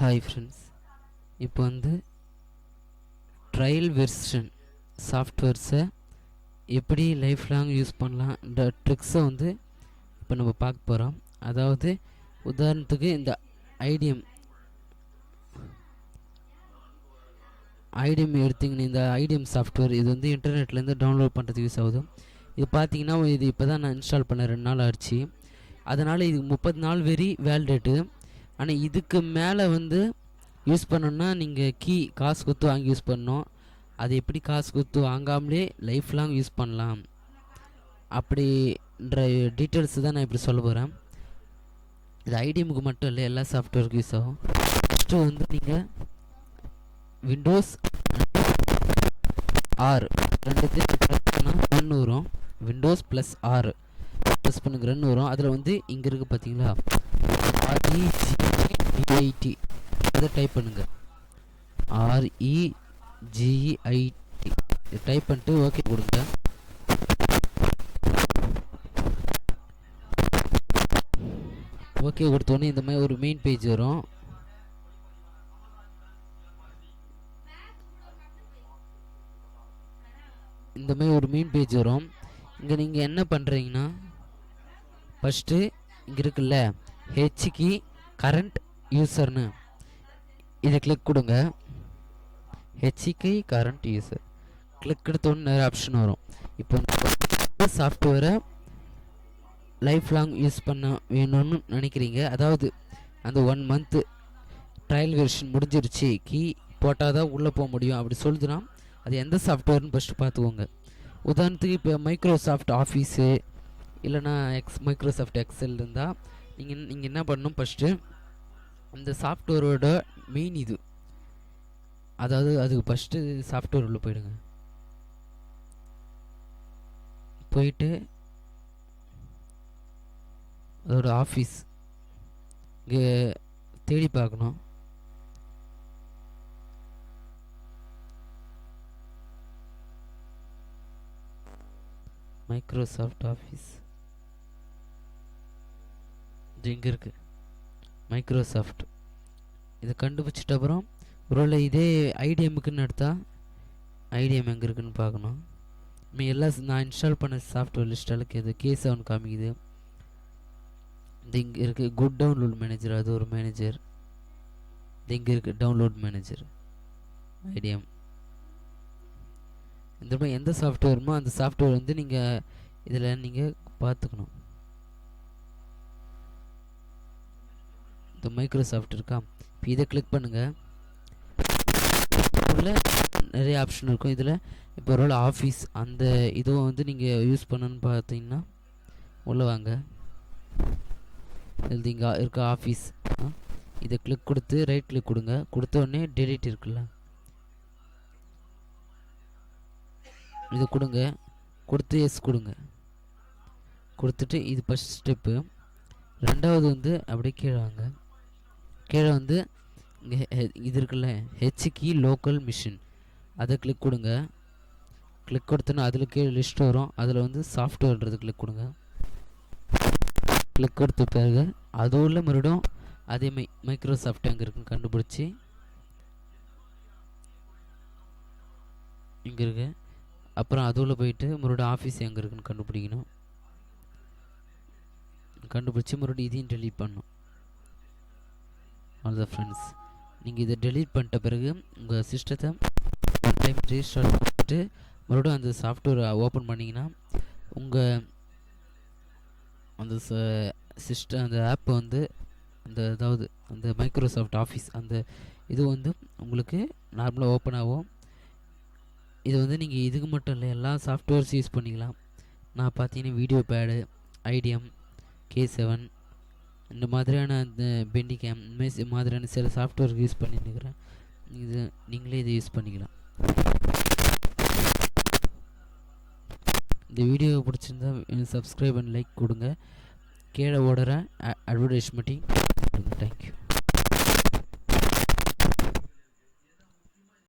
Hi friends இப்போ வந்து trial version சாஃப்ட்வேர்ஸை எப்படி லைஃப் லாங் யூஸ் பண்ணலாம்? இந்த ட்ரிக்ஸை வந்து இப்போ நம்ம பார்க்க போகிறோம் அதாவது உதாரணத்துக்கு இந்த ஐடிஎம் ஐடிஎம் எடுத்திங்கன்னா இந்த ஐடிஎம் சாஃப்ட்வேர் இது வந்து இன்டர்நெட்லேருந்து டவுன்லோட் பண்ணுறதுக்கு யூஸ் ஆகுது. இது பார்த்தீங்கன்னா இது இப்போ தான் நான் இன்ஸ்டால் பண்ண ரெண்டு நாள் ஆச்சு. அதனால் இது முப்பது நாள் வெரி வேலிடேட்டு ஆனால் இதுக்கு மேலே வந்து யூஸ் பண்ணணுன்னா நீங்கள் கீ காசு கொடுத்து வாங்கி யூஸ் பண்ணோம் அது எப்படி காசு கொடுத்து வாங்காமலே லைஃப் லாங் யூஸ் பண்ணலாம். அப்படின்ற டீட்டெயில்ஸ் தான் நான் இப்படி சொல்ல போகிறேன் இது ஐடிஎம்க்கு மட்டும் இல்லை எல்லா சாஃப்ட்வேருக்கும் யூஸ் ஆகும். ஃபஸ்ட்டு வந்து நீங்கள் விண்டோஸ் ஆர் ரெண்டுத்தையும் ப்ரெஸ் பண்ணால் ரன் வரும். விண்டோஸ் ப்ளஸ் ஆர் ப்ரெஸ் பண்ணுங்க ரன் வரும். அதில் வந்து இங்கே இருக்குது பார்த்தீங்களா ஆர்இஜிஐடி அதை டைப் பண்ணுங்க. ஆர்இஜிஐடி டைப் பண்ணிட்டு ஓகே கொடுங்க ஓகே கொடுத்தோன்னே இந்த மாதிரி ஒரு மெயின் பேஜ் வரும். இந்த மாதிரி ஒரு மெயின் பேஜ் வரும். இங்கே நீங்கள் என்ன பண்ணுறீங்கன்னா ஃபஸ்ட்டு இங்கே இருக்குல்ல ஹெச்சுக்கு கரண்ட் யூசர்னு இதை கிளிக் கொடுங்க. ஹெச்கி கரண்ட் யூசர் கிளிக் எடுத்தோன்னு நிறைய ஆப்ஷன் வரும். இப்போ சாஃப்ட்வேரை லைஃப் லாங் யூஸ் பண்ண வேணும்னு நினைக்கிறீங்க. அதாவது அந்த ஒன் மந்த்து ட்ரையல் வெர்ஷன் முடிஞ்சிருச்சு கீ போட்டால் தான் உள்ளே போக முடியும். அப்படி சொல்லுதுன்னா அது எந்த சாஃப்ட்வேர்னு ஃபஸ்ட்டு பார்த்துக்கோங்க. உதாரணத்துக்கு இப்போ மைக்ரோசாஃப்ட் ஆஃபீஸு இல்லைனா எக்ஸ் மைக்ரோசாஃப்ட் எக்ஸல் இருந்தால் நீங்கள் நீங்கள் என்ன பண்ணணும் ஃபஸ்ட்டு அந்த சாஃப்ட்வேரோட மெயின் இது. அதாவது அதுக்கு ஃபஸ்ட்டு சாஃப்ட்வேர் உள்ளே போயிடுங்க. போயிட்டு அதோட ஆஃபீஸ் இங்கே தேடி பார்க்கணும். மைக்ரோசாஃப்ட் ஆஃபீஸ் இது இங்கே இருக்குது மைக்ரோசாஃப்ட் இதை கண்டுபிடிச்சிட்ட அப்புறம் ஒருவேளை இதே ஐடிஎம்முக்குன்னு எடுத்தால் ஐடிஎம் எங்கே இருக்குன்னு பார்க்கணும். மீ எல்லா நான் இன்ஸ்டால் பண்ண சாஃப்ட்வேர் லிஸ்டாலுக்கு இது கே செவன் காமிக்குது. இது இங்கே இருக்குது குட் டவுன்லோட் மேனேஜர் அது ஒரு மேனேஜர் இது இங்கே இருக்குது டவுன்லோட் மேனேஜர் ஐடிஎம் இந்த மாதிரி எந்த சாஃப்ட்வேருமோ அந்த சாஃப்ட்வேர் வந்து நீங்கள் இதில் நீங்கள் பார்த்துக்கணும். இந்த மைக்ரோசாஃப்ட் இருக்கா? இப்போ இதை கிளிக் பண்ணுங்கள் உள்ள நிறைய ஆப்ஷன் இருக்கும். இதில் இப்போ ஒரு ஆஃபீஸ் அந்த இதுவும் வந்து நீங்கள் யூஸ் பண்ணணும்னு பார்த்தீங்கன்னா உள்ளே வாங்க. இது இங்கே இருக்க ஆஃபீஸ் இதை கிளிக் கொடுத்து ரைட் கிளிக் கொடுங்க. கொடுத்த உடனே டெலிட் இருக்குல்ல. இதை கொடுங்க. கொடுத்து எஸ் கொடுங்க. கொடுத்துட்டு இது ஃபஸ்ட் ஸ்டெப்பு ரெண்டாவது வந்து அப்படியே கீழே வாங்க. கீழே வந்து இங்கே இது இருக்குல்ல ஹெச்கி லோக்கல் மிஷின் அதை கிளிக் கொடுங்க. கிளிக் கொடுத்தோன்னா அதில் கீழே லிஸ்ட் வரும். அதில் வந்து சாஃப்ட்வேர்ன்றது கிளிக் கொடுங்க. கிளிக் கொடுத்த பிறகு அது உள்ள மறுபடியும் அதே மை மைக்ரோசாஃப்ட் எங்கே இருக்குன்னு கண்டுபிடிச்சி இங்கே இருக்கு. அப்புறம் அதுவில் போயிட்டு மறுபடியும் ஆஃபீஸ் எங்கே இருக்குன்னு கண்டுபிடிக்கணும். கண்டுபிடிச்சி மறுபடியும் இதையும் டெலீட் பண்ணும் ஆல் த ஃப்ரெண்ட்ஸ் நீங்கள் இதை டெலீட் பண்ணிட்ட பிறகு உங்கள் சிஸ்டத்தை ஒன் டைம் ரீஸ்டார்ட் பண்ணிட்டு மறுபடியும் அந்த சாஃப்ட்வேர் ஓப்பன் பண்ணிங்கன்னா உங்கள் அந்த சிஸ்டம் அந்த ஆப் வந்து அந்த அதாவது அந்த மைக்ரோசாஃப்ட் ஆஃபீஸ் அந்த இது வந்து உங்களுக்கு நார்மலாக ஓப்பன் ஆகும். இது வந்து நீங்கள் இதுக்கு மட்டும் இல்லை எல்லா சாஃப்ட்வேர்ஸ் யூஸ் பண்ணிக்கலாம். நான் பார்த்தீங்கன்னா video pad IDM K seven இந்த மாதிரியான இந்த பெண்டி கேம் இந்த மாதிரியான சில சாஃப்ட்வேர் யூஸ் பண்ணிட்டுருக்கிறேன் இது நீங்களே இதை யூஸ் பண்ணிக்கலாம். இந்த வீடியோ பிடிச்சிருந்தா சப்ஸ்கிரைப் அண்ட் லைக் கொடுங்க. கீழே ஓடுற அட்வர்டைஸ்மெண்ட்டையும் கொடுங்க. தேங்க்யூ